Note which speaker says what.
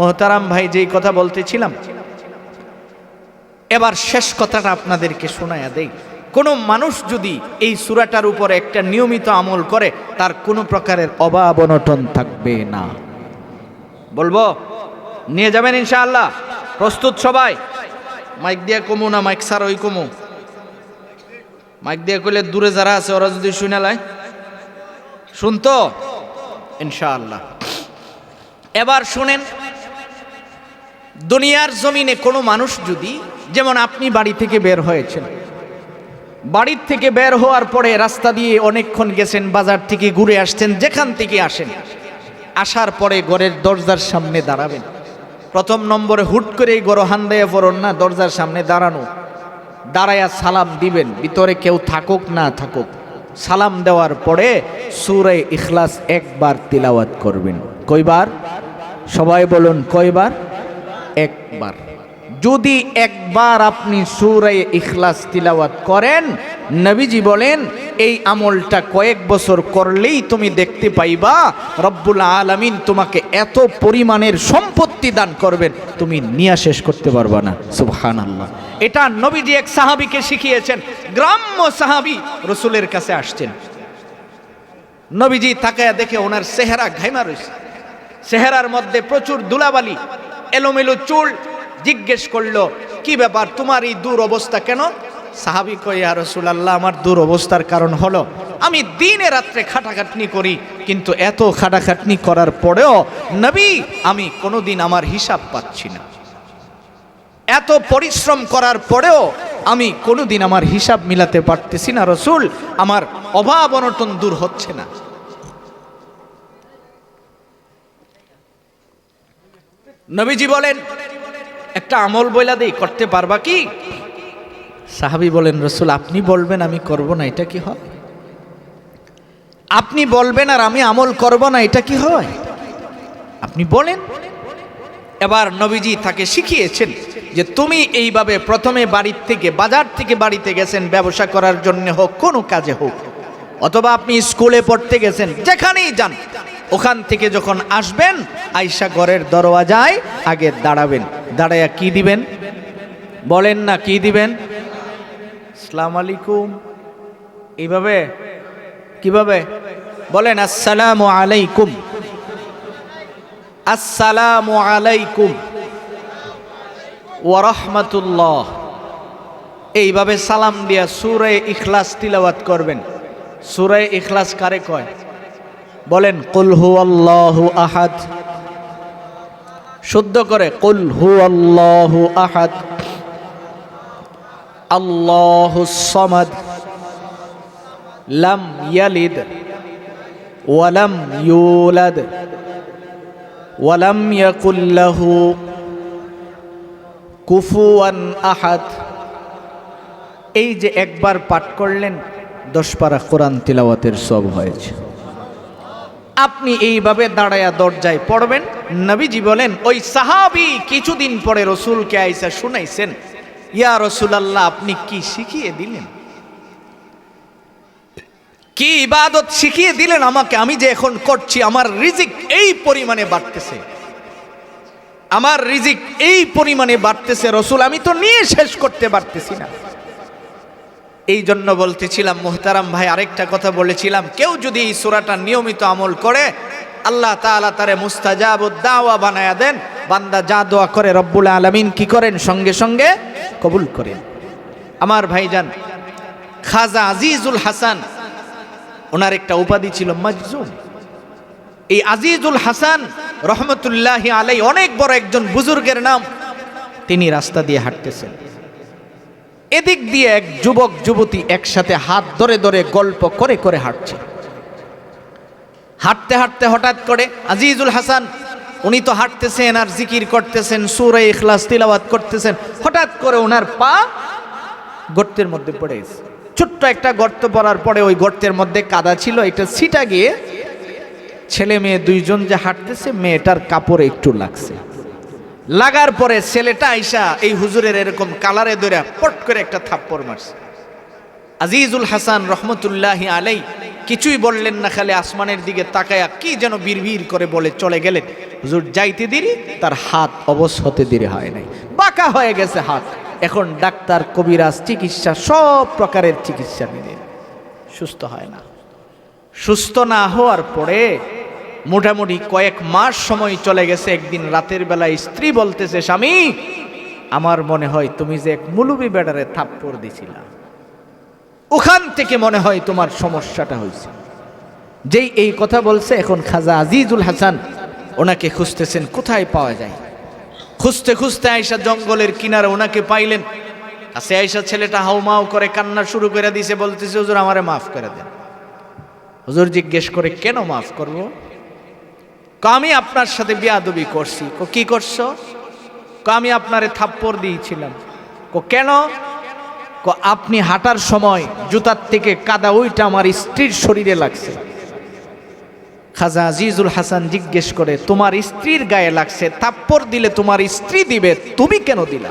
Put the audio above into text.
Speaker 1: মোহতারাম ভাই যেই কথা বলতেছিলাম, এবার শেষ কথাটা আপনাদেরকে শোনায়া দেই। কোনো মানুষ যদি এই সুরাটার উপরে একটা নিয়মিত আমল করে, তার কোনো প্রকারের অভাব অনটন থাকবে না। বলব, নিয়ে যাবেন ইনশাআল্লাহ। প্রস্তুত সবাই। মাইক দিয়ে কমু না, মাইক সার ওই কমু। মাইক দিয়ে কইলে দূরে যারা আছে, ওরা যদি শুনে লাই। শুনতো? ইনশাআল্লাহ। এবার শুনেন দুনিয়ার জমিনে কোনো মানুষ যদি, যেমন আপনি বাড়ি থেকে বের হয়েছেন, বাড়ির থেকে বের হওয়ার পরে রাস্তা দিয়ে অনেকক্ষণ গেছেন, বাজার থেকে ঘুরে আসছেন, যেখান থেকে আসেন, আসার পরে ঘরের দরজার সামনে দাঁড়াবেন। প্রথম নম্বরে হুট করে এই গরো হান্দাইয়া পড়ন না, দরজার সামনে দাঁড়ানো। দাঁড়ায়া সালাম দিবেন, ভিতরে কেউ থাকুক না থাকুক। সালাম দেওয়ার পরে সুরে ইখলাস একবার তিলাওয়াত করবেন। কয়বার? সবাই বলুন কয়বার? একবার। যদি একবার আপনি সুরায় ইখলাস তিলাওয়াত করেন, নবীজি বলেন, এই আমলটা কয়েক বছর করলেই তুমি দেখতে পাইবা, রব্বুল আলামিন তোমাকে এত পরিমাণের সম্পত্তি দান করবেন, তুমি নিয়া শেষ করতে পারবা না। সুবহান আল্লাহ এটা নবীজি এক সাহাবিকে শিখিয়েছেন, গ্রাম্য সাহাবি রসুলের কাছে আসছেন। নবীজি তাকায়া দেখে ওনার চেহারা ঘাইমা রয়েছে চেহারার মধ্যে প্রচুর দুলাবালি এলোমেলো চুল জিজ্ঞেস করল, কি ব্যাপার? তোমার এই দূর অবস্থা কেন? সাহাবি আর রসুলাল্লাহ, আমার দূর অবস্থার কারণ হলো, আমি দিনে রাত্রে খাটাখাটনি করি, কিন্তু এত খাটাখাটনি করার পরেও নবী, আমি কোনোদিন আমার হিসাব পাচ্ছি না। এত পরিশ্রম করার পরেও আমি কোনোদিন আমার হিসাব মিলাতে পারতেছি না, রসুল, আমার অভাব অনটন দূর হচ্ছে না। নবীজি বলেন, একটা আমল বইলা দেই করতে পারবা কি? সাহাবি বলেন, রসুল, আপনি বলবেন, আমি করব না, এটা কি হয়? আপনি বলবেন আর আমি আমল করব না, এটা কি হয়? আপনি বলেন। এবার নবীজি তাকে শিখিয়েছেন যে, তুমি এইভাবে প্রথমে বাড়ির থেকে, বাজার থেকে বাড়িতে গেছেন, ব্যবসা করার জন্য হোক, কোনো কাজে হোক, অথবা আপনি স্কুলে পড়তে গেছেন, যেখানেই যান ওখান থেকে যখন আসবেন আইসা ঘরের দরওয়াজায় আগে দাঁড়াবেন। দাঁড়াইয়া কি দিবেন? বলেন না কি দিবেন? সালাম আলাইকুম। এইভাবে কীভাবে? বলেন আসসালামু আলাইকুম। আসসালামু আলাইকুম। ওয়ারহমাতুল্লাহ এইভাবে সালাম দিয়া সুরে ইখলাস তিলাওয়াত করবেন। সুরে ইখলাস কারে কয়? বলেন, কুল হু আল্লাহু আহাদ। শুদ্ধ করে, কুল হু আল্লাহু আহাদ। আল্লাহু সমাদ। লাম ইয়ালিদ। ওয়ালাম ইউলাদ। ওয়ালাম ইয়াকুল্লাহু কুফুয়ান আহাদ। এই যে একবার পাঠ করলেন দশ পারা কোরআন তিলাওয়াতের সব হয়েছে। আপনি এইভাবে দাঁড়ায়া দরজায় পড়বেন। নবীজি বলেন, ওই সাহাবি কিছুদিন পরে রসুলকে আইসা শুনাইছেন। ইয়া রসুল আল্লাহ আপনি কি শিখিয়ে দিলেন? কি ইবাদত শিখিয়ে দিলেন আমাকে? আমি যে এখন করছি, আমার রিজিক এই পরিমাণে বাড়তেছে। আমার রিজিক এই পরিমাণে বাড়তেছে, রসুল, আমি তো নিয়ে শেষ করতে পারতেছি না। এই জন্য বলতেছিলাম, মোহতারাম ভাই, আরেকটা কথা বলেছিলাম। কেউ যদি এই সুরাটা নিয়মিত আমল করে, আল্লাহ তাআলা তারে মুস্তাজাব দাওয়া বানায়া দেন। বান্দা যা দোয়া করে রব্বুল আলামিন কি করেন? সঙ্গে সঙ্গে কবুল করেন। আমার ভাইজান, খাজা আজিজুল হাসান, ওনার একটা উপাধি ছিল মজজুম এই আজিজুল হাসান রহমতুল্লাহ আলাই অনেক বড় একজন বুজুর্গের নাম। তিনি রাস্তা দিয়ে হাঁটতেছেন। এদিক দিয়ে এক যুবক, যুবতী একসাথে হাত ধরে ধরে গল্প করে করে হাঁটছে। হাঁটতে হাঁটতে হঠাৎ করে আজিজুল হাসান, উনি তো হাঁটতেছেন আর জিকির করতেছেন, সুরে ইখলাস তিলাওয়াত করতেছেন, হঠাৎ করে ওনার পা গর্তের মধ্যে পড়ে গেছে। ছোট্ট একটা গর্ত পড়ার পরে ওই গর্তের মধ্যে কাদা ছিল, এটা ছিটা গিয়ে ছেলে মেয়ে দুইজন যে হাঁটতেছে, মেয়েটার কাপড়ে একটু লাগছে। লাগার পরে ছেলেটা আইসা এই হুজুরের এরকম কালারে ধরে পট করে একটা থাপ্পড় মারছে। আজিজুল হাসান রহমতুল্লাহ আলাই কিছুই বললেন না, খালি আসমানের দিকে তাকায়া কি যেন বিড়বিড় করে বলে চলে গেলেন। হুজুর, যাইতে দেরি, তার হাত অবশ হতে দেরি হয় নাই। বাঁকা হয়ে গেছে হাত। এখন ডাক্তার, কবিরাজ, চিকিৎসা, সব প্রকারের চিকিৎসা নিলেন। সুস্থ হয় না। সুস্থ না হওয়ার পরে মোটামুটি কয়েক মাস সময় চলে গেছে, একদিন রাতের বেলায় স্ত্রী বলতেছে, স্বামী, আমার মনে হয় তুমি যে এক মুলুবি বেডারে থাপ্পড় দিছিলা। ওখান থেকে মনে হয় তোমার সমস্যাটা হয়েছে। যেই এই কথা বলছে, এখন খাজা আজিজুল হাসান ওনাকে খুঁজতেছেন, কোথায় পাওয়া যায়? খুঁজতে খুঁজতে আয়সা জঙ্গলের কিনারে ওনাকে পাইলেন। কাছে আয়সা ছেলেটা হাউমাউ করে কান্না শুরু করে দিছে, বলতেছে, হুজুর, আমারে মাফ করে দেন। হুজুর জিজ্ঞেস করে, কেন মাফ করব? আমি আপনার সাথে বিয়াদবি করছি। কো, কি করছ? ক, আমি আপনারে থাপ্পড় দিয়েছিলাম। কো, কেন? ক, আপনি হাঁটার সময় জুতার থেকে কাদা ওইটা আমার স্ত্রীর শরীরে লাগছে। খাজা আজিজুল হাসান জিজ্ঞেস করে, তোমার স্ত্রীর গায়ে লাগছে, থাপ্পড় দিলে তোমার স্ত্রী দিবে, তুমি কেন দিলা?